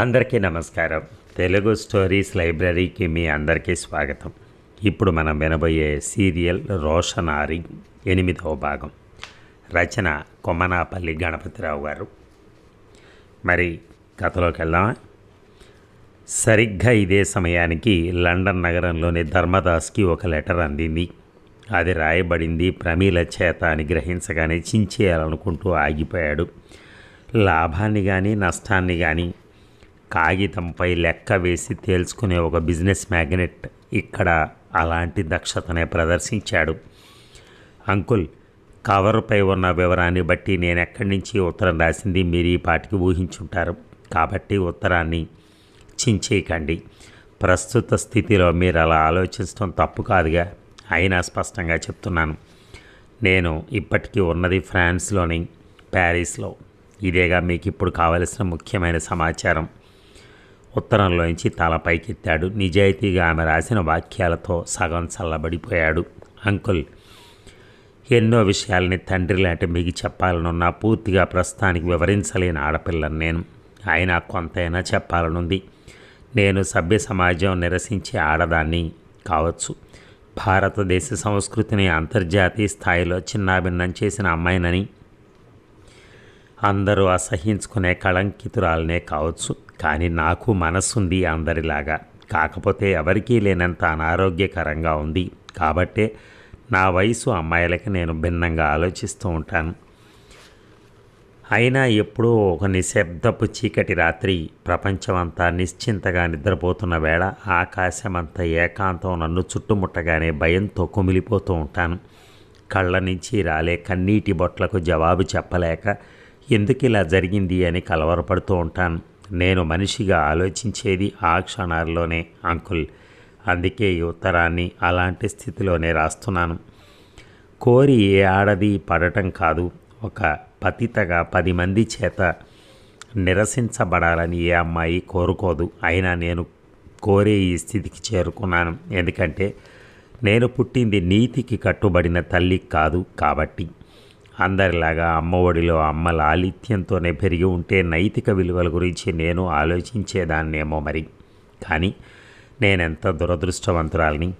అందరికీ నమస్కారం. తెలుగు స్టోరీస్ లైబ్రరీకి మీ అందరికీ స్వాగతం. ఇప్పుడు మనం వినబోయే సీరియల్ రోషనారి ఎనిమిదవ భాగం. రచన కొమ్మనాపల్లి గణపతిరావు గారు. మరి కథలోకి వెళ్దామా? సరిగ్గా ఇదే సమయానికి లండన్ నగరంలోని ధర్మదాస్కి ఒక లెటర్ అందింది. అది రాయబడింది ప్రమీల చేత అని గ్రహించగానే చించేయాలనుకుంటూ ఆగిపోయాడు. లాభాన్ని కానీ నష్టాన్ని కానీ కాగితంపై లెక్క వేసి తేల్చుకునే ఒక బిజినెస్ మ్యాగ్నెట్ ఇక్కడ అలాంటి దక్షతనే ప్రదర్శించాడు. అంకుల్ కవర్పై ఉన్న వివరాన్ని బట్టి నేను ఎక్కడి నుంచి ఉత్తరం రాసింది మీరు ఈ పాటికి ఊహించుంటారు. కాబట్టి ఉత్తరాన్ని చించేయకండి. ప్రస్తుత స్థితిలో మీరు అలా ఆలోచించడం తప్పు కాదుగా అయినా స్పష్టంగా చెప్తున్నాను. నేను ఇప్పటికీ ఉన్నది ఫ్రాన్స్లోని ప్యారిస్లో. ఇదేగా మీకు ఇప్పుడు కావలసిన ముఖ్యమైన సమాచారం. ఉత్తరంలోంచి తల పైకెత్తాడు. నిజాయితీగా ఆమె రాసిన వాక్యాలతో సగం చల్లబడిపోయాడు. అంకుల్ ఎన్నో విషయాల్ని తండ్రి లాంటి మీకు చెప్పాలనున్నా పూర్తిగా ప్రస్తుతానికి వివరించలేని ఆడపిల్లను నేను. అయినా కొంతైనా చెప్పాలనుంది. నేను సభ్య సమాజం నిరసించే ఆడదాన్ని కావచ్చు. భారతదేశ సంస్కృతిని అంతర్జాతీయ స్థాయిలో చిన్నాభిన్నం చేసిన అమ్మాయినని అందరూ అసహించుకునే కళంకితురాలనే కావచ్చు. కానీ నాకు మనస్సుంది అందరిలాగా. కాకపోతే ఎవరికీ లేనంత అనారోగ్యకరంగా ఉంది. కాబట్టే నా వయసు అమ్మాయిలకి నేను భిన్నంగా ఆలోచిస్తూ ఉంటాను. అయినా ఎప్పుడూ ఒక నిశ్శబ్దపు చీకటి రాత్రి ప్రపంచమంతా నిశ్చింతగా నిద్రపోతున్న వేళ ఆకాశమంతా ఏకాంతం నన్ను చుట్టుముట్టగానే భయంతో కుమిలిపోతూ ఉంటాను. కళ్ళ నుంచి రాలే కన్నీటి బొట్లకు జవాబు చెప్పలేక ఎందుకు ఇలా జరిగింది అని కలవరపడుతూ ఉంటాను. నేను మనిషిగా ఆలోచించేది ఆ క్షణాల్లోనే అంకుల్. అందుకే ఈ ఉత్తరాన్ని అలాంటి స్థితిలోనే రాస్తున్నాను. కోరి ఏ ఆడది పడటం కాదు. ఒక పతితగా పది మంది చేత నిరసించబడాలని ఏ అమ్మాయి కోరుకోదు. అయినా నేను కోరే ఈ స్థితికి చేరుకున్నాను. ఎందుకంటే నేను పుట్టింది నీతికి కట్టుబడిన తల్లి కాదు కాబట్టి. అందరిలాగా అమ్మ ఒడిలో అమ్మ లాలిత్యంతోనే పెరిగి ఉంటే నైతిక విలువల గురించి నేను ఆలోచించేదాన్నేమో మరి. కానీ నేనెంత దురదృష్టవంతురాల్ని?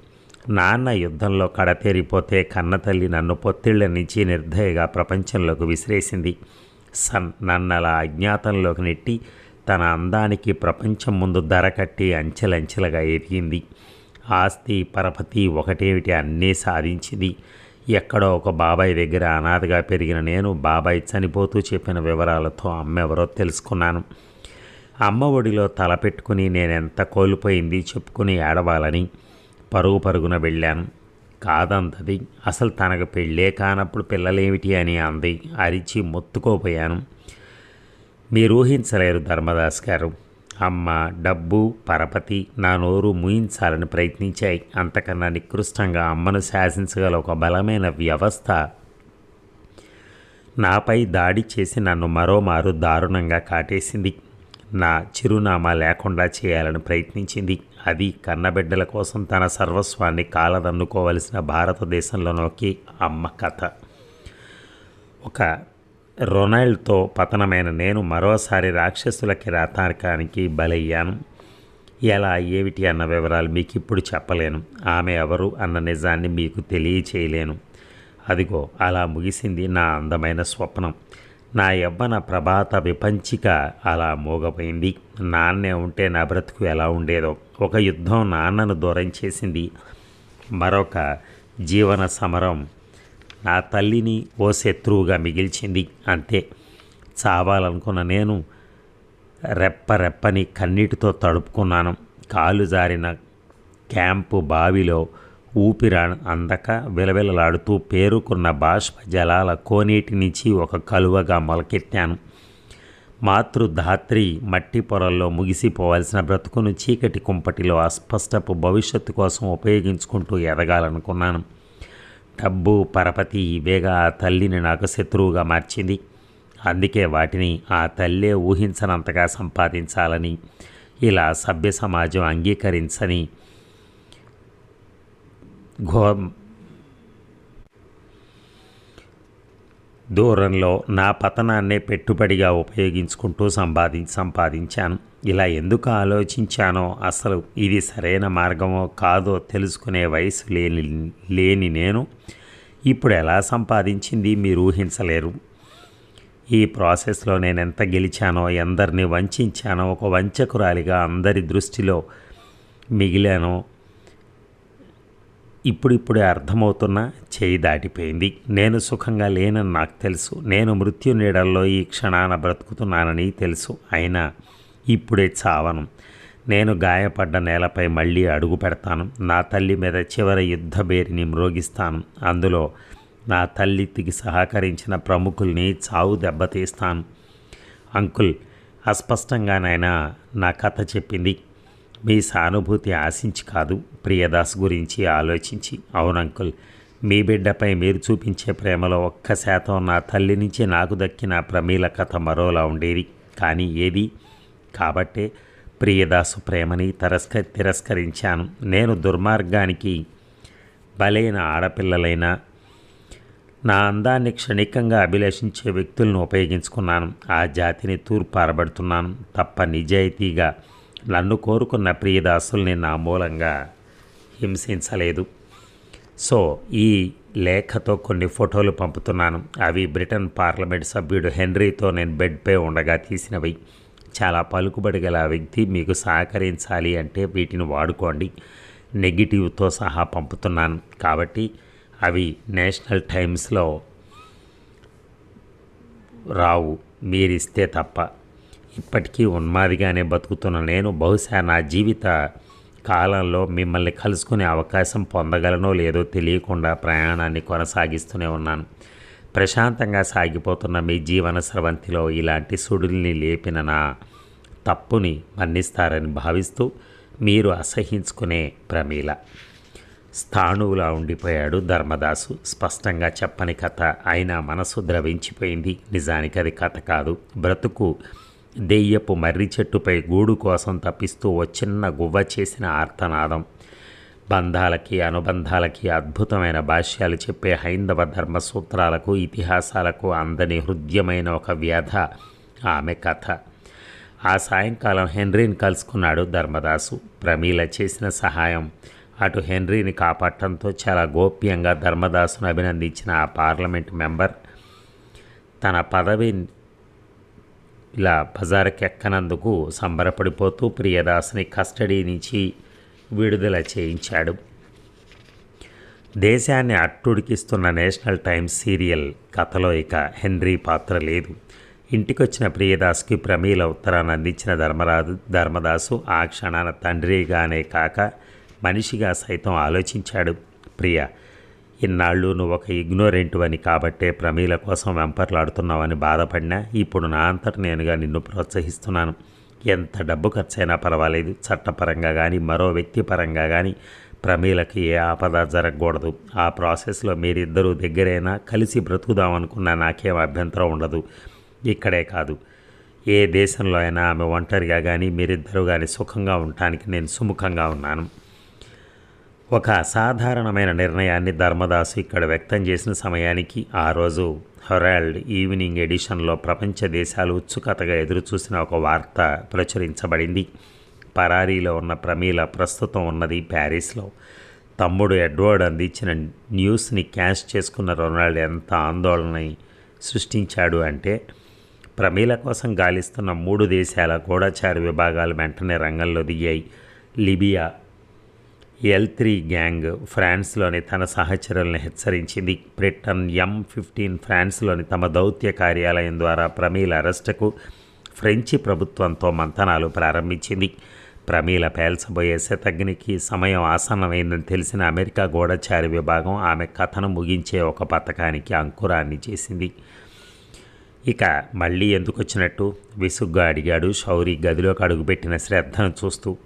నాన్న యుద్ధంలో కడతేరిపోతే కన్నతల్లి నన్ను పొత్తిళ్ళ నుంచి నిర్దయగా ప్రపంచంలోకి విసిరేసింది. సన్ నన్నలా అజ్ఞాతంలోకి నెట్టి తన అందానికి ప్రపంచం ముందు ధర కట్టి అంచెలంచెలుగా ఎదిగింది ఆస్తి పరపతి ఒకటేమిటి అన్నీ సాధించింది. ఎక్కడో ఒక బాబాయ్ దగ్గర అనాథగా పెరిగిన నేను బాబాయ్ చనిపోతూ చెప్పిన వివరాలతో అమ్మెవరో తెలుసుకున్నాను. అమ్మ ఒడిలో తల పెట్టుకుని నేనెంత కోల్పోయింది చెప్పుకుని ఏడవాలని పరుగు పరుగున వెళ్ళాను. కాదంతది అసలు తనకు పెళ్ళే కానప్పుడు పిల్లలేమిటి అని అంది. అరిచి మొత్తుకోపోయాను మీరు ఊహించలేరు ధర్మదాస్ గారు. అమ్మ డబ్బు పరపతి నా నోరు ముయించాలని ప్రయత్నించాయి. అంతకన్నా నికృష్టంగా అమ్మను శాసించగల ఒక బలమైన వ్యవస్థ నాపై దాడి చేసి నన్ను మరోమారు దారుణంగా కాటేసింది. నా చిరునామా లేకుండా చేయాలని ప్రయత్నించింది. అది కన్నబిడ్డల కోసం తన సర్వస్వాన్ని కాలదన్నుకోవలసిన భారతదేశంలోనోకి అమ్మ కథ. ఒక రొనాల్డ్తో పతనమైన నేను మరోసారి రాక్షసుల కిరాతానికానికి బలయ్యాను. ఎలా ఏమిటి అన్న వివరాలు మీకు ఇప్పుడు చెప్పలేను. ఆమె ఎవరు అన్న నిజాన్ని మీకు తెలియచేయలేను. అదిగో అలా ముగిసింది నా అందమైన స్వప్నం. నా యవ్వన ప్రభాత విపంచిక అలా మోగపోయింది. నాన్నే ఉంటే నా బ్రతుకు ఎలా ఉండేదో. ఒక యుద్ధం నాన్నను దూరం చేసింది. మరొక జీవన సమరం నా తల్లిని ఓ శత్రువుగా మిగిల్చింది. అంతే. చావాలనుకున్న నేను రెప్ప రెప్పని కన్నీటితో తడుపుకున్నాను. కాలు జారిన క్యాంపు బావిలో ఊపిరా అందక విలవిలలాడుతూ పేరుకున్న బాష్ప జలాల కోనేటి నుంచి ఒక కలువగా మొలకెత్తాను. మాతృధాత్రి మట్టి పొరల్లో ముగిసిపోవాల్సిన బ్రతుకును చీకటి కుంపటిలో అస్పష్టపు భవిష్యత్తు కోసం ఉపయోగించుకుంటూ ఎదగాలనుకున్నాను. డబ్బు పరపతి ఇవేగా ఆ తల్లిని నాకు శత్రువుగా మార్చింది. అందుకే వాటిని ఆ తల్లే ఊహించనంతగా సంపాదించాలని ఇలా సభ్య సమాజం అంగీకరించని ఘో దూరంలో నా పతనాన్నే పెట్టుబడిగా ఉపయోగించుకుంటూ సంపాది సంపాదించాను. ఇలా ఎందుకు ఆలోచించానో అసలు ఇది సరైన మార్గమో కాదో తెలుసుకునే వయసు లేని లేని నేను. ఇప్పుడు ఎలా సంపాదించింది మీరు ఊహించలేరు. ఈ ప్రాసెస్లో నేను ఎంత గెలిచానో ఎందరిని వంచానో ఒక వంచకురాలిగా అందరి దృష్టిలో మిగిలానో ఇప్పుడిప్పుడే అర్థమవుతున్న చేయి దాటిపోయింది. నేను సుఖంగా లేనని నాకు తెలుసు. నేను మృత్యు నీడల్లో ఈ క్షణాన బ్రతుకుతున్నానని తెలుసు. అయినా ఇప్పుడే చావను. నేను గాయపడ్డ నేలపై మళ్ళీ అడుగు పెడతాను. నా తల్లి మీద చివరి యుద్ధ బేరిని మ్రోగిస్తాను. అందులో నా తల్లికి సహకరించిన ప్రముఖుల్ని చావు దెబ్బతీస్తాను. అంకుల్ అస్పష్టంగానైనా నా కథ చెప్పింది. మీ సానుభూతి ఆశించి కాదు. ప్రియదాస్ గురించి ఆలోచించి అవునంకుల్ మీ బిడ్డపై మీరు చూపించే ప్రేమలో ఒక్క శాతం నా తల్లి నుంచి నాకు దక్కిన ప్రమీల కథ మరోలా ఉండేది. కానీ ఏది? కాబట్టే ప్రియదాసు ప్రేమని తిరస్క తిరస్కరించాను. నేను దుర్మార్గానికి బలైన ఆడపిల్లలైన నా అందాన్ని క్షణికంగా అభిలషించే వ్యక్తులను ఉపయోగించుకున్నాను. ఆ జాతిని తూర్పారబడుతున్నాను తప్ప నిజాయితీగా నన్ను కోరుకున్న ప్రియదాసుల్ని నా మూలంగా హింసించలేదు. సో ఈ లేఖతో కొన్ని ఫోటోలు పంపుతున్నాను. అవి బ్రిటన్ పార్లమెంట్ సభ్యుడు హెన్రీతో నేను బెడ్పై ఉండగా తీసినవి. చాలా పలుకుబడి గల వ్యక్తి మీకు సహకరించాలి అంటే వీటిని వాడుకోండి. నెగిటివ్తో సహా పంపుతున్నాను. కాబట్టి అవి నేషనల్ టైమ్స్లో రావు. మీరిస్తే తప్ప. ఇప్పటికీ ఉన్మాదిగానే బతుకుతున్న నేను బహుశా నా జీవిత కాలంలో మిమ్మల్ని కలుసుకునే అవకాశం పొందగలనో లేదో తెలియకుండా ప్రయాణాన్ని కొనసాగిస్తూనే ఉన్నాను. ప్రశాంతంగా సాగిపోతున్న మీ జీవన స్రవంతిలో ఇలాంటి సుడుల్ని లేపిన నా తప్పుని మన్నిస్తారని భావిస్తూ మీరు అసహించుకునే ప్రమీల. స్థాణువులా ఉండిపోయాడు ధర్మదాసు. స్పష్టంగా చెప్పని కథ అయినా మనసు ద్రవించిపోయింది. నిజానికి అది కథ కాదు. బ్రతుకు దెయ్యపు మర్రి చెట్టుపై గూడు కోసం తప్పిస్తూ ఓ చిన్న గువ్వ చేసిన ఆర్తనాదం. బంధాలకి అనుబంధాలకి అద్భుతమైన భాష్యాలు చెప్పే హైందవ ధర్మ సూత్రాలకు ఇతిహాసాలకు అందని హృద్యమైన ఒక వ్యధ ఆమె కథ. ఆ సాయంకాలం హెన్రీని కలుసుకున్నాడు ధర్మదాసు. ప్రమీల చేసిన సహాయం అటు హెన్రీని కాపాడటంతో చాలా గోప్యంగా ధర్మదాసును అభినందించిన ఆ పార్లమెంట్ మెంబర్ తన పదవి ఇలా బజారుకెక్కనందుకు సంబరపడిపోతూ ప్రియదాస్ని కస్టడీ నుంచి విడుదల చేయించాడు. దేశాన్ని అట్టుడికిస్తున్న నేషనల్ టైమ్స్ సీరియల్ కథలో ఇక హెన్రీ పాత్ర లేదు. ఇంటికొచ్చిన ప్రియదాస్కి ప్రమీల ఉత్తరాన్ని అందించిన ధర్మరాజు ధర్మదాసు ఆ క్షణాన తండ్రిగానే కాక మనిషిగా సైతం ఆలోచించాడు. ప్రియ ఇన్నాళ్ళు నువ్వు ఒక ఇగ్నోరెంట్ అని కాబట్టే ప్రమీల కోసం వెంపర్లాడుతున్నావని బాధపడినా ఇప్పుడు నా అంతట నేనుగా నిన్ను ప్రోత్సహిస్తున్నాను. ఎంత డబ్బు ఖర్చైనా పర్వాలేదు. చట్టపరంగా కానీ మరో వ్యక్తి పరంగా కానీ ప్రమీలకి ఏ ఆపద జరగకూడదు. ఆ ప్రాసెస్లో మీరిద్దరూ దగ్గరైనా కలిసి బ్రతుకుదామనుకున్నా నాకేం అభ్యంతరం ఉండదు. ఇక్కడే కాదు. ఏ దేశంలో అయినా ఆమె ఒంటరిగా కానీ మీరిద్దరూ కానీ సుఖంగా ఉండటానికి నేను సుముఖంగా ఉన్నాను. ఒక అసాధారణమైన నిర్ణయాన్ని ధర్మదాసు ఇక్కడ వ్యక్తం చేసిన సమయానికి ఆ రోజు హెరాల్డ్ ఈవినింగ్ ఎడిషన్లో ప్రపంచ దేశాలు ఉత్సుకతగా ఎదురుచూసిన ఒక వార్త ప్రచురించబడింది. పరారీలో ఉన్న ప్రమీల ప్రస్తుతం ఉన్నది ప్యారిస్లో. తమ్ముడు ఎడ్వర్డ్ అందించిన న్యూస్ని క్యాష్ చేసుకున్న రొనాల్డ్ ఎంత ఆందోళన సృష్టించాడు అంటే ప్రమీల కోసం గాలిస్తున్న మూడు దేశాల గూఢచారి విభాగాలు వెంటనే రంగంలో దిగాయి. లిబియా ఎల్ త్రీ గ్యాంగ్ ఫ్రాన్స్లోని తన సహచరులను హెచ్చరించింది. బ్రిటన్ ఎం ఫిఫ్టీన్ ఫ్రాన్స్లోని తమ దౌత్య కార్యాలయం ద్వారా ప్రమీల అరెస్టుకు ఫ్రెంచి ప్రభుత్వంతో మంతనాలు ప్రారంభించింది. ప్రమీల పేల్చబోయే శతగ్నికి సమయం ఆసన్నమైందని తెలిసిన అమెరికా గూఢచారి విభాగం ఆమె కథను ముగించే ఒక పథకానికి అంకురాన్ని చేసింది. ఇక మళ్ళీ ఎందుకు వచ్చినట్టు విసుగ్గా అడిగాడు. శౌరి గదిలోకి అడుగుపెట్టిన శ్రద్ధను చూస్తూ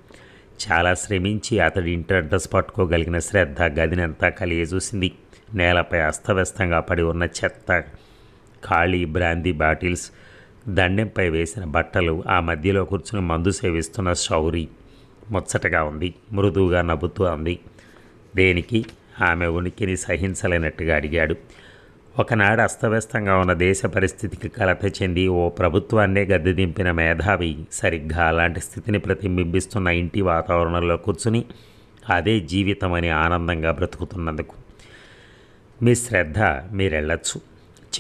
చాలా శ్రమించి అతడి ఇంటి అడ్రస్ పట్టుకోగలిగిన శ్రద్ధ గదినంతా కలిగి చూసింది. నేలపై అస్తవ్యస్తంగా పడి ఉన్న చెత్త ఖాళీ బ్రాందీ బాటిల్స్ దండెంపై వేసిన బట్టలు ఆ మధ్యలో కూర్చుని మందు సేవిస్తున్న శౌరి ముచ్చటగా ఉంది మృదువుగా నవ్వుతూ అంది. దేనికి? ఆమె ఉనికిని సహించలేనట్టుగా అడిగాడు. ఒకనాడు అస్తవ్యస్తంగా ఉన్న దేశ పరిస్థితికి కలత చెంది ఓ ప్రభుత్వాన్నే గద్దె దింపిన మేధావి సరిగ్గా అలాంటి స్థితిని ప్రతిబింబిస్తున్న ఇంటి వాతావరణంలో కూర్చుని అదే జీవితం అని ఆనందంగా బ్రతుకుతున్నందుకు. మీ శ్రద్ధ మీరెళ్ళచ్చు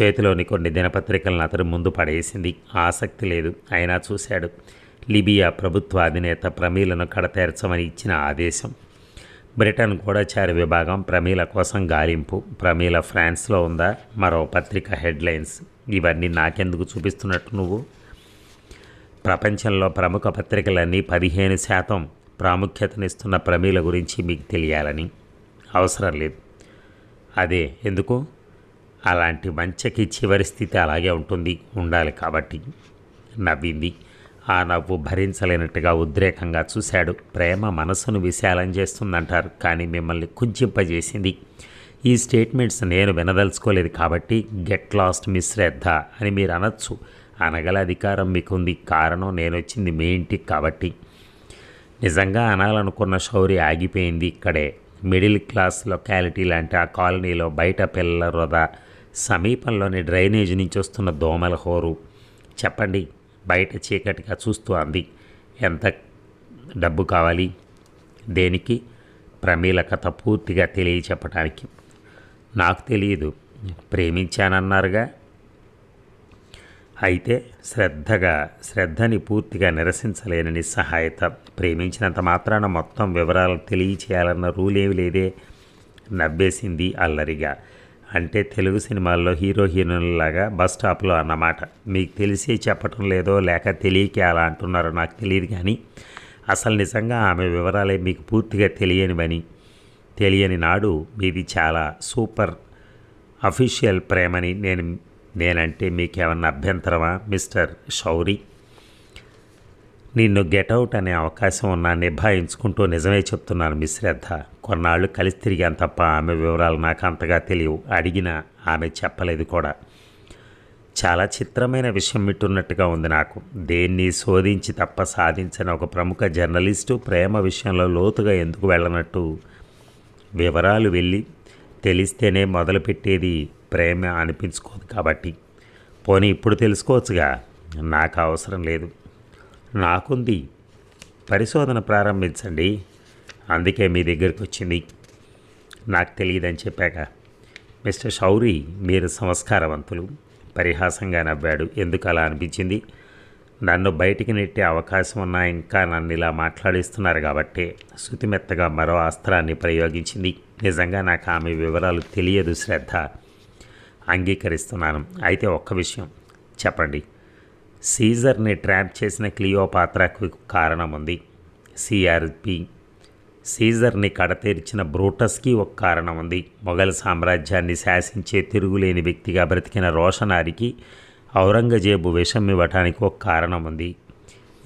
చేతిలోని కొన్ని దినపత్రికలను అతడు ముందు పడేసింది. ఆసక్తి లేదు. అయినా చూశాడు. లిబియా ప్రభుత్వ అధినేత ప్రమీలను కడతేర్చమని ఇచ్చిన ఆదేశం. బ్రిటన్ గూఢచారి విభాగం ప్రమీల కోసం గాలింపు. ప్రమీల ఫ్రాన్స్లో ఉందా? మరో పత్రిక హెడ్లైన్స్. ఇవన్నీ నాకెందుకు చూపిస్తున్నట్టు నువ్వు? ప్రపంచంలో ప్రముఖ పత్రికలన్నీ పదిహేను శాతం ప్రాముఖ్యతనిస్తున్న ప్రమీల గురించి మీకు తెలియాలని అవసరం లేదు. అదే ఎందుకు? అలాంటి మంచకి చివరి స్థితి అలాగే ఉంటుంది. ఉండాలి కాబట్టి. నవ్వింది ఆ నవ్వు భరించలేనట్టుగా ఉద్రేకంగా చూశాడు. ప్రేమ మనసును విశాలం చేస్తుందంటారు కానీ మిమ్మల్ని కుంచింపజేసింది ఈ స్టేట్మెంట్స్ నేను వినదలుచుకోలేదు కాబట్టి గెట్ లాస్ట్ మిస్ శ్రద్ధ అని మీరు అనొచ్చు. అనగల అధికారం మీకుంది కారణం నేను వచ్చింది మీ ఇంటికి కాబట్టి. నిజంగా అనాలనుకున్న శౌర్య ఆగిపోయింది ఇక్కడే. మిడిల్ క్లాస్ లొకాలిటీ లాంటి ఆ కాలనీలో బయట పిల్లల వృధా సమీపంలోని డ్రైనేజ్ నుంచి వస్తున్న దోమల హోరు. చెప్పండి బయట చీకటిగా చూస్తూ అంది. ఎంత డబ్బు కావాలి? దేనికి? ప్రమీల కథ పూర్తిగా తెలియచెప్పటానికి. నాకు తెలియదు. ప్రేమించానన్నారుగా. అయితే శ్రద్ధగా శ్రద్ధని పూర్తిగా నిరసించలేని నిస్సహాయత ప్రేమించినంత మాత్రాన మొత్తం వివరాలు తెలియచేయాలన్న రూల్ లేదే? నవ్వేసింది అల్లరిగా. అంటే తెలుగు సినిమాల్లో హీరో హీరోయిన్లాగా బస్ స్టాప్లో అన్నమాట. మీకు తెలిసి చెప్పటం లేదో లేక తెలియక అలా అంటున్నారో నాకు తెలియదు కానీ అసలు నిజంగా ఆమె వివరాలే మీకు పూర్తిగా తెలియనివని తెలియని నాడు మీది చాలా సూపర్ అఫీషియల్ ప్రేమని నేను నేనంటే మీకేమన్నా అభ్యంతరమా మిస్టర్ షౌరీ నిన్ను గెటౌట్ అనే అవకాశం ఉన్నా నిభాయించుకుంటూ నిజమే చెప్తున్నాను మీ శ్రద్ధ కొన్నాళ్ళు కలిసి తిరిగాను తప్ప ఆమె వివరాలు నాకు అంతగా తెలియవు. అడిగినా ఆమె చెప్పలేదు కూడా. చాలా చిత్రమైన విషయం మిట్టున్నట్టుగా ఉంది నాకు. దేన్ని శోధించి తప్ప సాధించని ఒక ప్రముఖ జర్నలిస్టు ప్రేమ విషయంలో లోతుగా ఎందుకు వెళ్ళనట్టు వివరాలు వెళ్ళి తెలిస్తేనే మొదలుపెట్టేది ప్రేమ అనిపించుకోదు కాబట్టి. పోనీ ఇప్పుడు తెలుసుకోవచ్చుగా. నాకు అవసరం లేదు. నాకుంది. పరిశోధన ప్రారంభించండి. అందుకే మీ దగ్గరికి వచ్చింది. నాకు తెలియదని చెప్పాక మిస్టర్ షౌరి మీరు సంస్కారవంతులు పరిహాసంగా నవ్వాడు. ఎందుకు అలా అనిపించింది? నన్ను బయటికి నెట్టే అవకాశం ఉన్నా ఇంకా నన్ను ఇలా మాట్లాడిస్తున్నారు కాబట్టి శృతిమెత్తగా మరో అస్త్రాన్ని ప్రయోగించింది. నిజంగా నాకు ఆమె వివరాలు తెలియదు శ్రద్ధ. అంగీకరిస్తున్నాను. అయితే ఒక్క విషయం చెప్పండి. సీజర్ని ట్రాప్ చేసిన క్లియోపాత్రకు కారణం ఉంది సిఆర్పి సీజర్ని కడతీర్చిన బ్రూటస్కి ఒక కారణం ఉంది మొఘల్ సామ్రాజ్యాన్ని శాసించే తిరుగులేని వ్యక్తిగా బ్రతికిన రోషనారికి ఔరంగజేబు విషం ఇవ్వటానికి ఒక కారణం ఉంది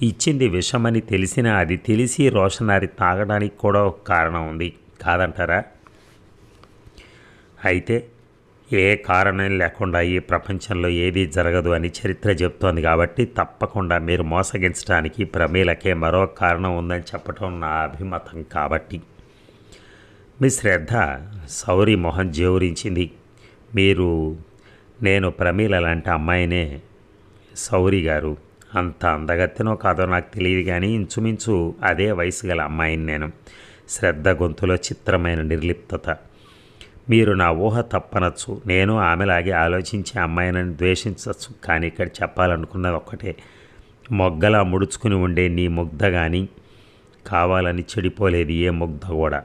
ఇచ్చింది విషమని తెలిసినా అది తెలిసి రోషనారి తాగడానికి కూడా ఒక కారణం ఉంది కాదంటారా? అయితే ఏ కారణం లేకుండా ఈ ప్రపంచంలో ఏదీ జరగదు అని చరిత్ర చెప్తోంది కాబట్టి తప్పకుండా మీరు మోసగించడానికి ప్రమీలకే మరో కారణం ఉందని చెప్పటం నా అభిమతం కాబట్టి. మీ శ్రద్ధ సౌరి మొహం జేవురించింది మీరు నేను ప్రమీల లాంటి అమ్మాయినే సౌరి గారు. అంత అందగత్తెనో కాదో నాకు తెలియదు కానీ ఇంచుమించు అదే వయసు గల అమ్మాయిని నేను. శ్రద్ధ గొంతులో చిత్రమైన నిర్లిప్తత. మీరు నా ఊహ తప్పనచ్చు. నేను ఆమెలాగే ఆలోచించి అమ్మాయిని ద్వేషించవచ్చు కానీ ఇక్కడ చెప్పాలనుకున్నది ఒక్కటే. మొగ్గలా ముడుచుకుని ఉండే నీ ముగ్ధ కానీ కావాలని చెడిపోలేదు ఏ ముగ్ధ కూడా.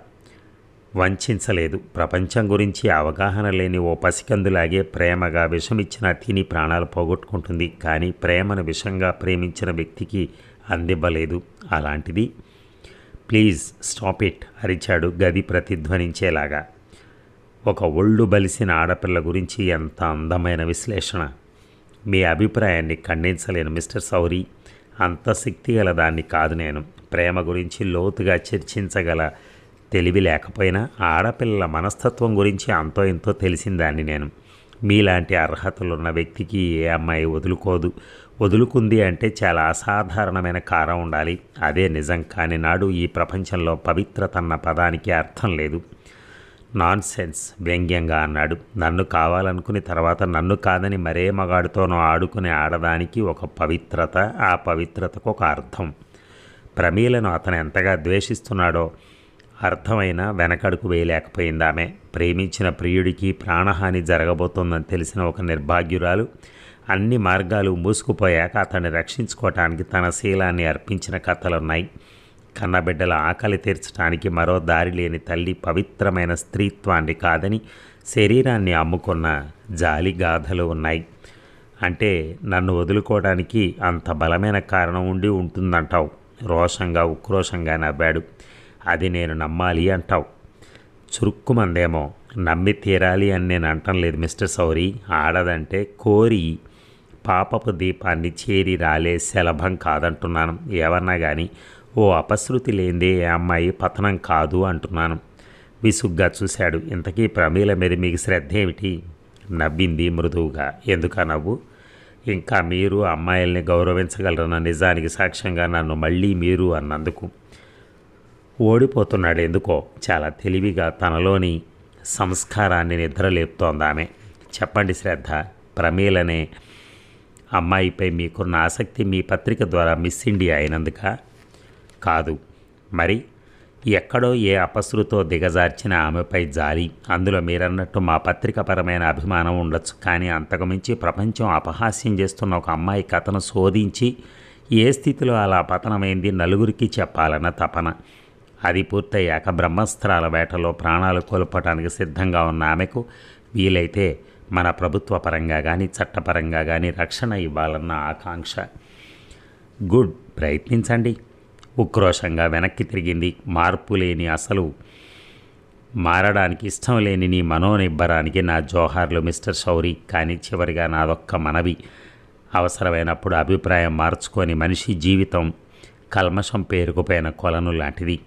వంచలేదు. ప్రపంచం గురించి అవగాహన లేని ఓ పసికందులాగే ప్రేమగా విషమిచ్చిన తిని ప్రాణాలు పోగొట్టుకుంటుంది. కానీ ప్రేమను విషంగా ప్రేమించిన వ్యక్తికి అందివ్వలేదు. అలాంటిది. ప్లీజ్ స్టాప్ ఇట్ అరిచాడు గది ప్రతిధ్వనించేలాగా. ఒక ఒళ్ళు బలిసిన ఆడపిల్ల గురించి ఎంత అందమైన విశ్లేషణ? మీ అభిప్రాయాన్ని ఖండించలేను మిస్టర్ సౌరి. అంత శక్తి గల దాన్ని కాదు నేను. ప్రేమ గురించి లోతుగా చర్చించగల తెలివి లేకపోయినా ఆడపిల్లల మనస్తత్వం గురించి అంతో ఎంతో తెలిసిందాన్ని నేను. మీలాంటి అర్హతలున్న వ్యక్తికి ఏ అమ్మాయి వదులుకోదు. వదులుకుంది అంటే చాలా అసాధారణమైన కారం ఉండాలి. అదే నిజం. కాని నాడు ఈ ప్రపంచంలో పవిత్రత అన్న పదానికి అర్థం లేదు. నాన్ సెన్స్ వ్యంగ్యంగా అన్నాడు. నన్ను కావాలనుకుని తర్వాత నన్ను కాదని మరే మగాడితోనో ఆడుకునే ఆడదానికి ఒక పవిత్రత ఆ పవిత్రతకు ఒక అర్థం. ప్రమీలను అతను ఎంతగా ద్వేషిస్తున్నాడో అర్థమైన వెనకడుకు వేయలేకపోయింది ఆమె. ప్రేమించిన ప్రియుడికి ప్రాణహాని జరగబోతోందని తెలిసిన ఒక నిర్భాగ్యురాలు అన్ని మార్గాలు మూసుకుపోయాక అతన్ని రక్షించుకోవటానికి తన శీలాన్ని అర్పించిన కథలున్నాయి. కన్నబిడ్డల ఆకలి తీర్చడానికి మరో దారి లేని తల్లి పవిత్రమైన స్త్రీత్వాన్ని కాదని శరీరాన్ని అమ్ముకున్న జాలి గాథలు ఉన్నాయి. అంటే నన్ను వదులుకోవడానికి అంత బలమైన కారణం ఉండి ఉంటుందంటావు. రోషంగా ఉక్రోషంగా నవ్వాడు. అది నేను నమ్మాలి అంటావు. చురుక్కుమందేమో నమ్మి తీరాలి అని నేను అంటం లేదు మిస్టర్ సౌరి. ఆడదంటే కోరి పాపపు దీపాన్ని చేరి రాలే శలభం కాదంటున్నాను. ఏమన్నా కానీ ఓ అపశృతి లేదే ఏ అమ్మాయి పతనం కాదు అంటున్నాను. విసుగ్గా చూశాడు. ఇంతకీ ప్రమీల మీద మీకు శ్రద్ధ ఏమిటి నవ్వింది మృదువుగా. ఎందుకా నవ్వు? ఇంకా మీరు అమ్మాయిల్ని గౌరవించగలరన్న నిజానికి సాక్ష్యంగా నన్ను మళ్ళీ మీరు అన్నందుకు. ఓడిపోతున్నాడు ఎందుకో? చాలా తెలివిగా తనలోని సంస్కారాన్ని నిద్రలేపుతోంది ఆమె. చెప్పండి శ్రద్ధ. ప్రమీలనే అమ్మాయిపై మీకున్న ఆసక్తి మీ పత్రిక ద్వారా మిస్ ఇండియా అయినందుక? కాదు. మరి ఎక్కడో ఏ అపశృతో దిగజార్చిన ఆమెపై జాలి. అందులో మీరన్నట్టు మా పత్రికపరమైన అభిమానం ఉండొచ్చు. కానీ అంతకుమించి ప్రపంచం అపహాస్యం చేస్తున్న ఒక అమ్మాయి కథను శోధించి ఏ స్థితిలో అలా పతనమైంది నలుగురికి చెప్పాలన్న తపన. అది పూర్తయ్యాక బ్రహ్మస్త్రాల వేటలో ప్రాణాలు కోల్పోవటానికి సిద్ధంగా ఉన్న ఆమెకు వీలైతే మన ప్రభుత్వ పరంగా కానీ చట్టపరంగా కానీ రక్షణ ఇవ్వాలన్న ఆకాంక్ష. గుడ్. ప్రయత్నించండి. ఉక్రోషంగా వెనక్కి తిరిగింది. మార్పు లేని అసలు. మారడానికి ఇష్టం లేని నీ మనోనిబ్బరానికి నా జోహార్లు మిస్టర్ షౌరి కానీ చివరిగా నాదొక్క మనవి. అవసరమైనప్పుడు అభిప్రాయం మార్చుకొని మనిషి జీవితం కల్మషం పేరుకుపోయిన కొలను లాంటిది.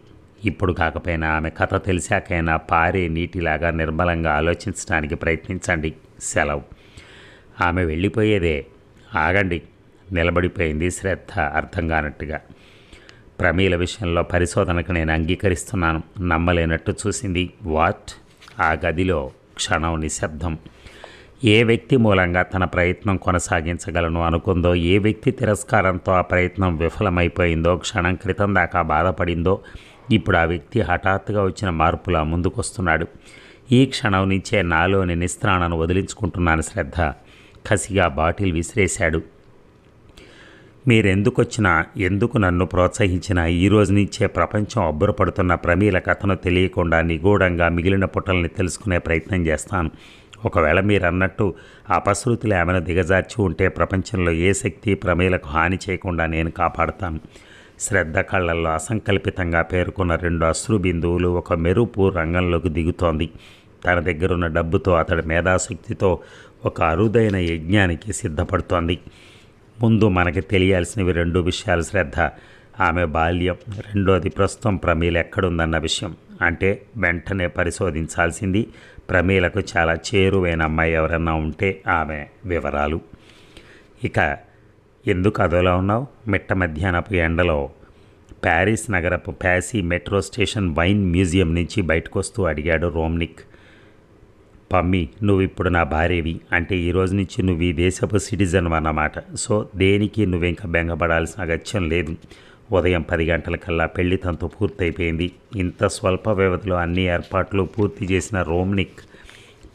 ఇప్పుడు కాకపోయినా ఆమె కథ తెలిసాకైనా పారే నీటిలాగా నిర్మలంగా ఆలోచించడానికి ప్రయత్నించండి. సెలవు. ఆమె వెళ్ళిపోయేదే. ఆగండి. నిలబడిపోయింది శ్రద్ధ అర్థం కానట్టుగా. ప్రమీల విషయంలో పరిశోధనకు నేను అంగీకరిస్తున్నాను. నమ్మలేనట్టు చూసింది. వాట్? ఆ గదిలో క్షణం నిశ్శబ్దం. ఏ వ్యక్తి మూలంగా తన ప్రయత్నం కొనసాగించగలను అనుకుందో ఏ వ్యక్తి తిరస్కారంతో ఆ ప్రయత్నం విఫలమైపోయిందో క్షణం క్రితం దాకా బాధపడిందో ఇప్పుడు ఆ వ్యక్తి హఠాత్తుగా వచ్చిన మార్పులా ముందుకొస్తున్నాడు. ఈ క్షణం నుంచే నాలోని నిస్త్రాణను వదిలించుకుంటున్నాను శ్రద్ధ. కసిగా బాటిల్ విసిరేశాడు. మీరెందుకొచ్చినా ఎందుకు నన్ను ప్రోత్సహించినా ఈ రోజు నుంచే ప్రపంచం అబ్బురపడుతున్న ప్రమీల కథను తెలియకుండా నిగూఢంగా మిగిలిన పుటల్ని తెలుసుకునే ప్రయత్నం చేస్తాను. ఒకవేళ మీరు అన్నట్టు అపశృతులు ఆమెను దిగజార్చి ఉంటే ప్రపంచంలో ఏ శక్తి ప్రమేలకు హాని చేయకుండా నేను కాపాడుతాను. శ్రద్ధ కళ్ళల్లో అసంకల్పితంగా పేర్కొన్న రెండు అశ్రు బిందువులు ఒక మెరుపు రంగంలోకి దిగుతోంది. తన దగ్గరున్న డబ్బుతో అతడి మేధాశక్తితో ఒక అరుదైన యజ్ఞానికి సిద్ధపడుతోంది. ముందు మనకి తెలియాల్సినవి రెండు విషయాలు శ్రద్ధ. ఆమె బాల్యం రెండోది ప్రస్తుతం ప్రమీల ఎక్కడుందన్న విషయం. అంటే వెంటనే పరిశోధించాల్సింది. ప్రమీలకు చాలా చేరువైన అమ్మాయి ఎవరన్నా ఉంటే ఆమె వివరాలు. ఇక ఎందుకు అదోలా ఉన్నావు? మిట్ట మధ్యాహ్నపు ఎండలో Paris నగరపు Passy metro station wine museum నుంచి బయటకు వస్తూ అడిగాడు రోమ్నిక్. పమ్మి నువ్వు ఇప్పుడు నా భార్యవి అంటే ఈ రోజు నుంచి నువ్వు ఈ దేశపు సిటిజన్ అన్నమాట. సో దేనికి నువ్వు ఇంకా బెంగపడాల్సిన అగత్యం లేదు. ఉదయం పది గంటలకల్లా పెళ్ళి తంతు పూర్తయిపోయింది. ఇంత స్వల్ప వ్యవధిలో అన్ని ఏర్పాట్లు పూర్తి చేసిన రోమ్నిక్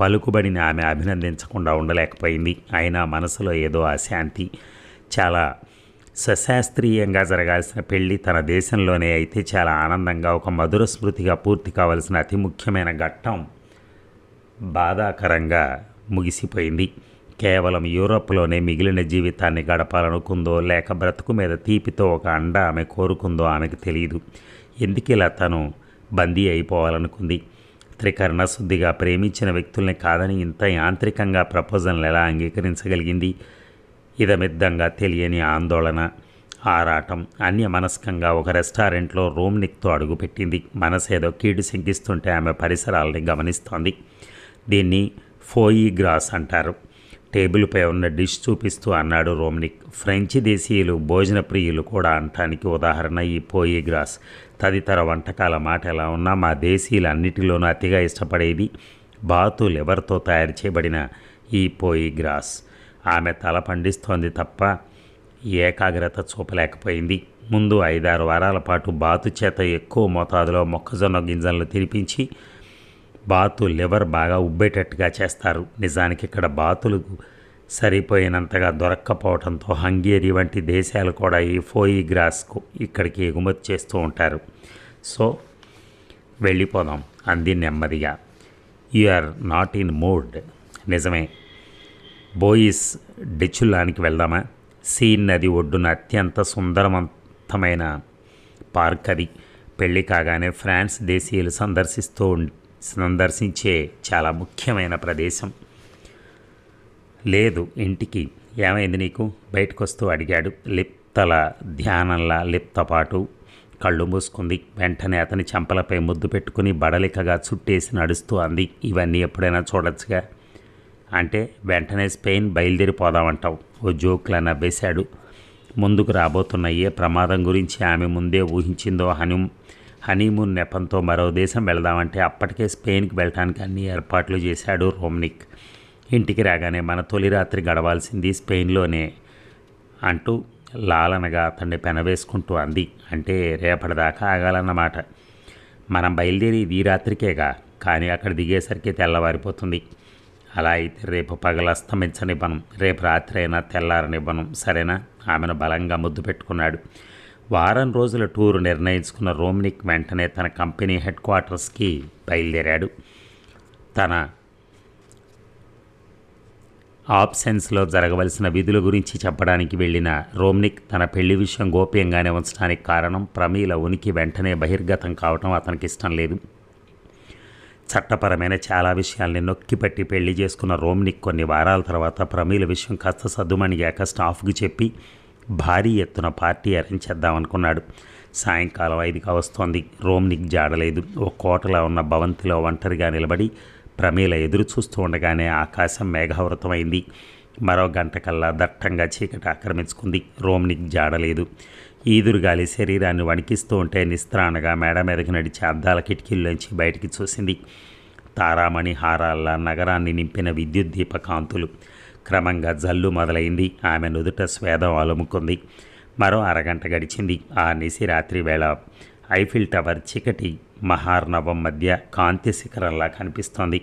పలుకుబడిని ఆమె అభినందించకుండా ఉండలేకపోయింది. అయినా మనసులో ఏదో అశాంతి చాలా సశాస్త్రీయంగా జరగాల్సిన పెళ్ళి తన దేశంలోనే అయితే చాలా ఆనందంగా ఒక మధుర స్మృతిగా పూర్తి కావలసిన అతి ముఖ్యమైన ఘట్టం. బాధాకరంగా ముగిసిపోయింది. కేవలం యూరోప్లోనే మిగిలిన జీవితాన్ని గడపాలనుకుందో లేక బ్రతుకు మీద తీపితో ఒక అండ ఆమె కోరుకుందో ఆమెకు తెలియదు. ఎందుకు ఇలా తను బందీ అయిపోవాలనుకుంది? త్రికరణ శుద్ధిగా ప్రేమించిన వ్యక్తుల్ని కాదని ఇంత యాంత్రికంగా ప్రపోజల్ని ఎలా అంగీకరించగలిగింది? ఇదమిద్దంగా తెలియని ఆందోళన ఆరాటం అన్యమనస్కంగా ఒక రెస్టారెంట్లో రూమ్నిక్తో అడుగుపెట్టింది. మనసేదో కీడు శంకిస్తుంటే ఆమె పరిసరాలని గమనిస్తోంది. దీన్ని ఫోయి గ్రాస్ అంటారు. టేబుల్పై ఉన్న డిష్ చూపిస్తూ అన్నాడు రోమ్నిక్. ఫ్రెంచి దేశీయులు భోజన ప్రియులు కూడా అంటానికి ఉదాహరణ ఈ పోయి గ్రాస్. తదితర వంటకాల మాట ఎలా ఉన్నా మా దేశీయులు అన్నిటిలోనూ అతిగా ఇష్టపడేది బాతు లివర్తో తయారు చేయబడిన ఈ పోయి గ్రాస్. ఆమె తల పండిస్తోంది తప్ప ఏకాగ్రత చూపలేకపోయింది. ముందు ఐదారు వారాల పాటు బాతు చేత ఎక్కువ మోతాదులో మొక్కజొన్న గింజలను తినిపించి బాతు లివర్ బాగా ఉబ్బేటట్టుగా చేస్తారు. నిజానికి ఇక్కడ బాతులకు సరిపోయినంతగా దొరక్కపోవడంతో హంగేరి వంటి దేశాలు కూడా ఈ ఫోయి గ్రాస్కు ఇక్కడికి ఎగుమతి చేస్తూ ఉంటారు. సో వెళ్ళిపోదాం. అంది నెమ్మదిగా. You are not in mood. నిజమే. బోయిస్ డెచుల్లానికి వెళ్దామా? సీన్ నది ఒడ్డున అత్యంత సుందరవంతమైన పార్క్ అది. పెళ్ళి కాగానే ఫ్రాన్స్ దేశీయులు సందర్శిస్తూ ఉం- సందర్శించే చాలా ముఖ్యమైన ప్రదేశం. లేదు ఇంటికి. ఏమైంది నీకు? బయటకు వస్తూ అడిగాడు లిప్తల ధ్యానంలా లిప్తపాటు కళ్ళు మూసుకుంది. వెంటనే అతని చెంపలపై ముద్దు పెట్టుకుని బడలికగా చుట్టేసి నడుస్తూ అంది. ఇవన్నీ ఎప్పుడైనా చూడొచ్చుగా? అంటే వెంటనే స్పెయిన్ బయలుదేరిపోదామంటావు ఓ జోక్లా నవ్వేశాడు. ముందుకు రాబోతున్న ఏ ప్రమాదం గురించి ఆమె ముందే ఊహించిందో హనీ హనీమూన్ నెపంతో మరో దేశం వెళదామంటే అప్పటికే స్పెయిన్కి వెళ్ళటానికి అన్ని ఏర్పాట్లు చేశాడు రోమ్నిక్. ఇంటికి రాగానే మన తొలి రాత్రి గడవాల్సింది స్పెయిన్లోనే అంటూ లాలనగా అతన్ని పెనవేసుకుంటూ అంది. అంటే రేపటిదాకా ఆగాలన్నమాట. మనం బయలుదేరి ఈ రాత్రికేగా కానీ అక్కడ దిగేసరికి తెల్లవారిపోతుంది. అలా అయితే రేపు పగలు అస్తమించనివ్వను. రేపు రాత్రి అయినా తెల్లారనివ్వను. సరేనా? ఆమెను బలంగా ముద్దు పెట్టుకున్నాడు. వారం రోజుల టూరు నిర్ణయించుకున్న రోమ్నిక్ వెంటనే తన కంపెనీ హెడ్ క్వార్టర్స్కి బయలుదేరాడు. తన ఆప్షన్స్లో జరగవలసిన విధుల గురించి చెప్పడానికి వెళ్ళిన రోమ్నిక్ తన పెళ్ళి విషయం గోప్యంగానే ఉంచడానికి కారణం ప్రమీల ఉనికి వెంటనే బహిర్గతం కావటం అతనికి ఇష్టం లేదు. చట్టపరమైన చాలా విషయాల్ని నొక్కిపట్టి పెళ్ళి చేసుకున్న రోమ్నిక్ కొన్ని వారాల తర్వాత ప్రమీల విషయం కాస్త సద్దుమణిగాక స్టాఫ్కి చెప్పి భారీ ఎత్తున పార్టీ అరేంజ్ చేద్దామనుకున్నాడు సాయంకాలం ఐదుగా వస్తోంది రోమ్నిక్ జాడలేదు. ఓ కోటలో ఉన్న భవంతిలో ఒంటరిగా నిలబడి ప్రమేల ఎదురు చూస్తూ ఉండగానే ఆకాశం మేఘావృతమైంది. మరో గంట కల్లా దట్టంగా చీకటి ఆక్రమించుకుంది. రోమ్నిక్ జాడలేదు. ఈదురుగాలి శరీరాన్ని వణికిస్తూ ఉంటే నిస్త్రాణగా మేడ మీదకి నడిచి అద్దాల కిటికీల్లోంచి బయటికి చూసింది. తారామణి హారాల్లా నగరాన్ని నింపిన విద్యుత్ దీప కాంతులు క్రమంగా జల్లు మొదలైంది. ఆమె నుదుట స్వేదం అలుముకుంది. మరో అరగంట గడిచింది. ఆ నిసి రాత్రి వేళ ఐఫిల్ టవర్ చీకటి మహార్నవం మధ్య కాంతి శిఖరంలా కనిపిస్తోంది.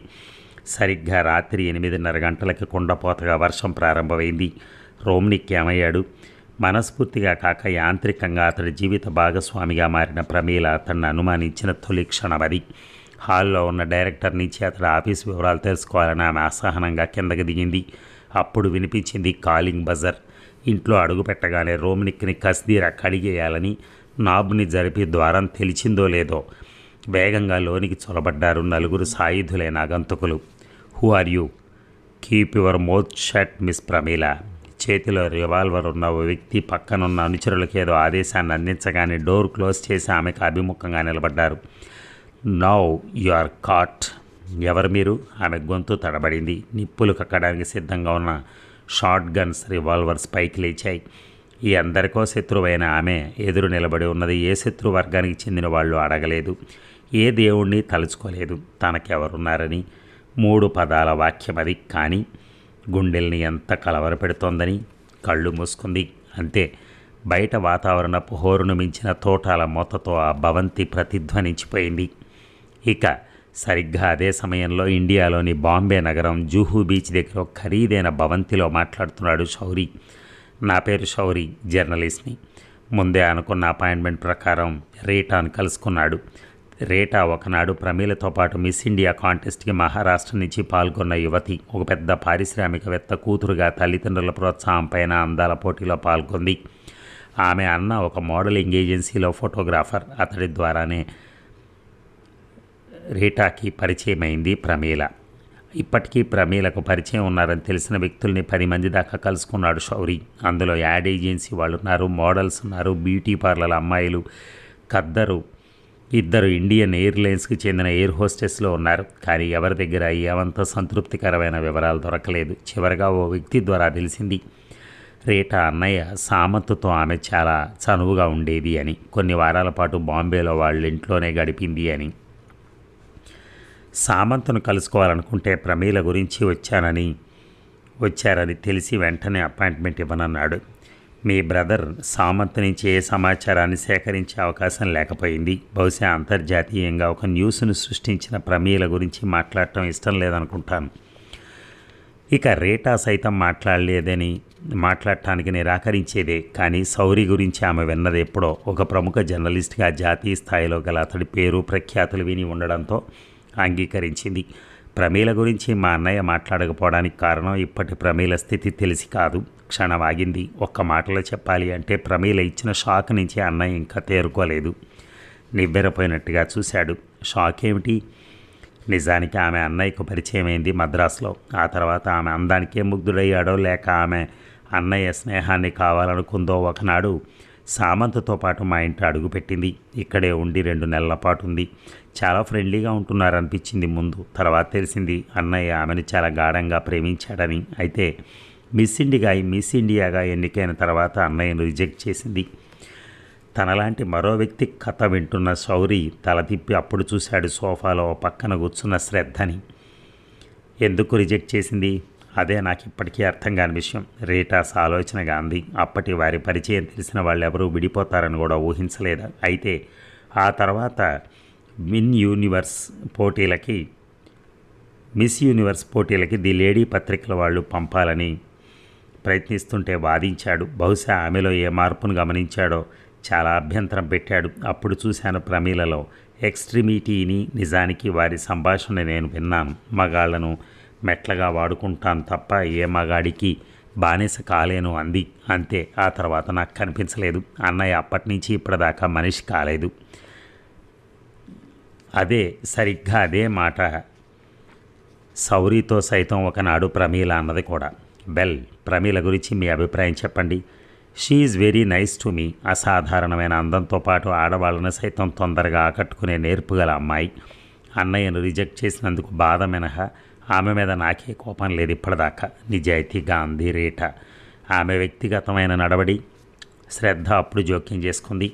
సరిగ్గా రాత్రి ఎనిమిదిన్నర గంటలకి కుండపోతగా వర్షం ప్రారంభమైంది. రోమ్నిక్ ఏమయ్యాడు మనస్ఫూర్తిగా కాక యాంత్రికంగా అతడి జీవిత భాగస్వామిగా మారిన ప్రమీల అతన్ని అనుమానించిన తొలి క్షణం అది. హాల్లో ఉన్న డైరెక్టర్ నుంచి అతడి ఆఫీస్ వివరాలు తెలుసుకోవాలని ఆమె అసహనంగా కిందకి దిగింది. అప్పుడు వినిపించింది కాలింగ్ బజర్. ఇంట్లో అడుగు పెట్టగానే రోమ్నిక్ని కస్దీరా కడిగేయాలని నాబ్ని జరిపి ద్వారం తెలిచిందో లేదో వేగంగా లోనికి చొరబడ్డారు నలుగురు సాయుధులైన అగంతుకులు. Who are you? Keep your mouth shut miss Pramila. చేతిలో రివాల్వర్ ఉన్న ఓ వ్యక్తి పక్కనున్న అనుచరులకు ఏదో ఆదేశాన్ని అందించగానే డోర్ క్లోజ్ చేసి ఆమెకు అభిముఖంగా నిలబడ్డారు. Now you are caught. ఎవరు మీరు? ఆమె గొంతు తడబడింది. నిప్పులు కక్కడానికి సిద్ధంగా ఉన్న షార్ట్ గన్స్ రివాల్వర్స్ పైకి లేచాయి. ఈ అందరికో శత్రువైన ఆమె ఎదురు నిలబడి ఉన్నది. ఏ శత్రు వర్గానికి చెందిన వాళ్ళు అడగలేదు. ఏ దేవుణ్ణి తలుచుకోలేదు. తనకెవరున్నారని మూడు పదాల వాక్యం అది. కానీ గుండెల్ని ఎంత కలవరపెడుతోందని కళ్ళు మూసుకుంది. అంతే. బయట వాతావరణపు హోరును మించిన తోటాల మొత్తతో ఆ భవంతి ప్రతిధ్వనించిపోయింది. ఇక సరిగ్గా అదే సమయంలో ఇండియాలోని బాంబే నగరం జూహూ బీచ్ దగ్గర ఖరీదైన భవంతిలో మాట్లాడుతున్నాడు షౌరి. నా పేరు శౌరి జర్నలిస్ట్ని ముందే అనుకున్న అపాయింట్మెంట్ ప్రకారం రేటాను కలుసుకున్నాడు. రేటా ఒకనాడు ప్రమీలతో పాటు మిస్ ఇండియా కాంటెస్ట్కి మహారాష్ట్ర నుంచి పాల్గొన్న యువతి ఒక పెద్ద పారిశ్రామికవేత్త కూతురుగా తల్లిదండ్రుల ప్రోత్సాహం పైన అందాల పోటీలో పాల్గొంది. ఆమె అన్న ఒక మోడలింగ్ ఏజెన్సీలో ఫోటోగ్రాఫర్. అతడి ద్వారానే రీటాకి పరిచయమైంది ప్రమీల. ఇప్పటికీ ప్రమీలకు పరిచయం ఉన్నారని తెలిసిన వ్యక్తుల్ని పది మంది దాకా కలుసుకున్నాడు శౌరి. అందులో యాడ్ ఏజెన్సీ వాళ్ళు ఉన్నారు మోడల్స్ ఉన్నారు బ్యూటీ పార్లర్ అమ్మాయిలు కద్దరు ఇద్దరు ఇండియన్ ఎయిర్లైన్స్కి చెందిన ఎయిర్ హోస్టెస్లో ఉన్నారు. కానీ ఎవరి దగ్గర ఏమంత సంతృప్తికరమైన వివరాలు దొరకలేదు. చివరిగా ఓ వ్యక్తి ద్వారా తెలిసింది రేట అన్నయ్య సామంత్తో ఆమె చాలా చనువుగా ఉండేది అని. కొన్ని వారాల పాటు బాంబేలో వాళ్ళ ఇంట్లోనే గడిపింది అని. సామంతను కలుసుకోవాలనుకుంటే ప్రమీల గురించి వచ్చానని వచ్చారని తెలిసి వెంటనే అపాయింట్మెంట్ ఇవ్వనన్నాడు. మీ బ్రదర్ సామంత్ నుంచి ఏ సమాచారాన్ని సేకరించే అవకాశం లేకపోయింది. బహుశా అంతర్జాతీయంగా ఒక న్యూస్ను సృష్టించిన ప్రమీల గురించి మాట్లాడటం ఇష్టం లేదనుకుంటాను. ఇక రేటా సైతం మాట్లాడలేదని మాట్లాడటానికి నిరాకరించేదే. కానీ సౌరి గురించి ఆమె విన్నది ఎప్పుడో. ఒక ప్రముఖ జర్నలిస్ట్గా జాతీయ స్థాయిలో గల అతడి పేరు ప్రఖ్యాతులు విని ఉండడంతో అంగీకరించింది. ప్రమీల గురించి మా అన్నయ్య మాట్లాడకపోవడానికి కారణం ఇప్పటి ప్రమీల స్థితి తెలిసి కాదు. క్షణవాగింది ఒక్క మాటలో చెప్పాలి అంటే ప్రమీల ఇచ్చిన షాక్ నుంచి అన్నయ్య ఇంకా తేరుకోలేదు. నివ్వెరపోయినట్టుగా చూశాడు. షాక్ ఏమిటి? నిజానికి ఆమె అన్నయ్యకు పరిచయమైంది మద్రాసులో. ఆ తర్వాత ఆమె అందానికే ముగ్ధుడయ్యాడో లేక ఆమె అన్నయ్య స్నేహాన్ని కావాలనుకుందో ఒకనాడు సామంతతో పాటు మా ఇంట అడుగుపెట్టింది. ఇక్కడే ఉండి రెండు నెలల పాటు ఉంది. చాలా ఫ్రెండ్లీగా ఉంటున్నారనిపించింది ముందు. తర్వాత తెలిసింది అన్నయ్య ఆమెను చాలా గాఢంగా ప్రేమించాడని. అయితే మిస్ ఇండిగా మిస్ ఇండియాగా ఎన్నికైన తర్వాత అన్నయ్యను రిజెక్ట్ చేసింది. తనలాంటి మరో వ్యక్తి కథ వింటున్న శౌరి తల తిప్పి అప్పుడు చూశాడు సోఫాలో పక్కన కూర్చున్న శ్రద్ధని. ఎందుకు రిజెక్ట్ చేసింది? అదే నాకు ఇప్పటికీ అర్థం కాని విషయం. రేటాస్ ఆలోచన గాంధీ. అప్పటి వారి పరిచయం తెలిసిన వాళ్ళు ఎవరూ విడిపోతారని కూడా ఊహించలేదు? అయితే ఆ తర్వాత మిన్ యూనివర్స్ పోటీలకి మిస్ యూనివర్స్ పోటీలకి ది లేడీ పత్రికల వాళ్ళు పంపాలని ప్రయత్నిస్తుంటే వాదించాడు. బహుశా ఆమెలో ఏ మార్పును గమనించాడో చాలా అభ్యంతరం పెట్టాడు. అప్పుడు చూశాను ప్రమీలలో ఎక్స్ట్రీమిటీని నిజానికి వారి సంభాషణ నేను విన్నాను. మగాళ్ళను మెట్లగా వాడుకుంటాను తప్ప ఏ మగాడికి బానిస కాలేను అంది. అంతే ఆ తర్వాత నాకు కనిపించలేదు. అన్నయ్య అప్పటి నుంచి ఇప్పటిదాకా మనిషి కాలేదు. అదే సరిగ్గా అదే మాట. సౌరితో సైతం ఒకనాడు ప్రమీల అన్నది కూడా. బెల్ ప్రమీల గురించి మీ అభిప్రాయం చెప్పండి. She very nice to me. అసాధారణమైన అందంతో పాటు ఆడవాళ్ళను సైతం తొందరగా ఆకట్టుకునే నేర్పుగల అమ్మాయి. అన్నయ్యను రిజెక్ట్ చేసినందుకు బాధ మినహా ఆమె మీద నాకే కోపం లేదు ఇప్పటిదాకా. నిజాయితీగా అంది రేట. ఆమె వ్యక్తిగతమైన నడవడి శ్రద్ధ అప్పుడు జోక్యం చేసుకుంది.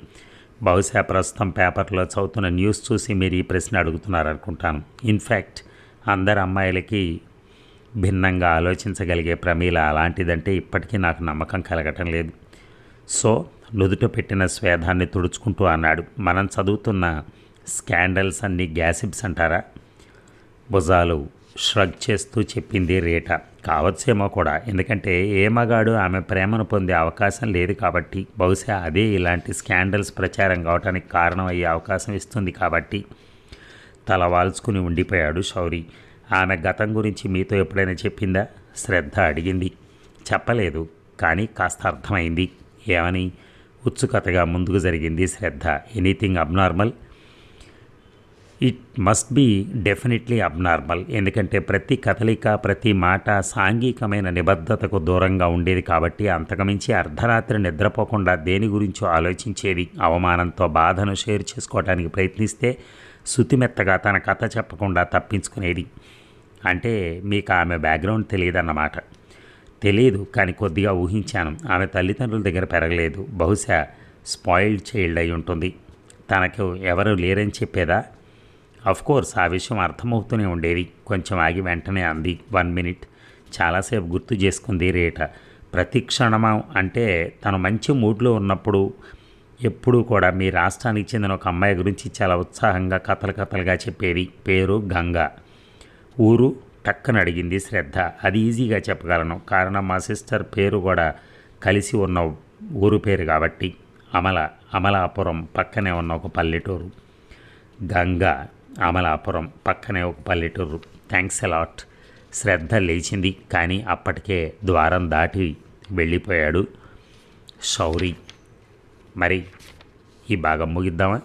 బహుశా ప్రస్తుతం పేపర్లో చదువుతున్న న్యూస్ చూసి మీరు ఈ ప్రశ్న అడుగుతున్నారనుకుంటాను. ఇన్ఫ్యాక్ట్ అందరు అమ్మాయిలకి భిన్నంగా ఆలోచించగలిగే ప్రమీల అలాంటిదంటే ఇప్పటికీ నాకు నమ్మకం కలగటం లేదు. సో నుదుట పెట్టిన స్వేదాన్ని తుడుచుకుంటూ అన్నాడు. మనం చదువుతున్న స్కాండల్స్ అన్ని గ్యాసిప్స్ అంటారా? భుజాలు ష్రగ్ చేస్తూ చెప్పింది రేట. కావచ్చేమో కూడా. ఎందుకంటే ఏ మగాడు ఆమె ప్రేమను పొందే అవకాశం లేదు కాబట్టి బహుశా అదే ఇలాంటి స్కాండల్స్ ప్రచారం కావడానికి కారణం అయ్యే అవకాశం ఇస్తుంది కాబట్టి. తల వాల్చుకుని ఉండిపోయాడు శౌరి. ఆమె గతం గురించి మీతో ఎప్పుడైనా చెప్పిందా? శ్రద్ధ అడిగింది. చెప్పలేదు. కానీ కాస్త అర్థమైంది. ఏమని? ఉత్సుకతగా ముందుకు జరిగింది శ్రద్ధ. Anything abnormal? It must be definitely abnormal ఎందుకంటే ప్రతి కదలిక ప్రతి మాట సాంఘికమైన నిబద్ధతకు దూరంగా ఉండేది కాబట్టి అంతకుమించి అర్ధరాత్రి నిద్రపోకుండా దేని గురించో ఆలోచించేది అవమానంతో బాధను షేర్ చేసుకోవడానికి ప్రయత్నిస్తే శుతిమెత్తగా తన కథ చెప్పకుండా తప్పించుకునేది. అంటే మీకు ఆమె బ్యాక్గ్రౌండ్ తెలియదన్నమాట. తెలియదు కానీ కొద్దిగా ఊహించాను. ఆమె తల్లిదండ్రుల దగ్గర పెరగలేదు. బహుశా స్పాయిల్డ్ చైల్డ్ అయి ఉంటుంది. తనకు ఎవరు లేరని చెప్పేదా? కోర్స్ ఆ విషయం అర్థమవుతూనే ఉండేది. కొంచెం ఆగి వెంటనే అంది. One minute. చాలాసేపు గుర్తు చేసుకుంది రేట. ప్రతి క్షణమా అంటే తను మంచి మూడ్లో ఉన్నప్పుడు ఎప్పుడూ కూడా మీ రాష్ట్రానికి చెందిన ఒక అమ్మాయి గురించి చాలా ఉత్సాహంగా కథలు కథలుగా చెప్పేది. పేరు గంగా. ఊరు టక్కన అడిగింది శ్రద్ధ. అది ఈజీగా చెప్పగలను. కారణం మా సిస్టర్ పేరు కూడా కలిసి ఉన్న ఊరు పేరు కాబట్టి. అమల అమలాపురం పక్కనే ఉన్న ఒక పల్లెటూరు. గంగా. అమలాపురం పక్కనే ఒక పల్లెటూరు. థ్యాంక్స్ అలాట్ శ్రద్ధ లేచింది కానీ అప్పటికే ద్వారం దాటి వెళ్ళిపోయాడు శౌరి. మరి ఈ భాగం ముగిద్దామా?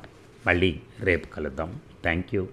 మళ్ళీ రేపు కలుద్దాం. Thank you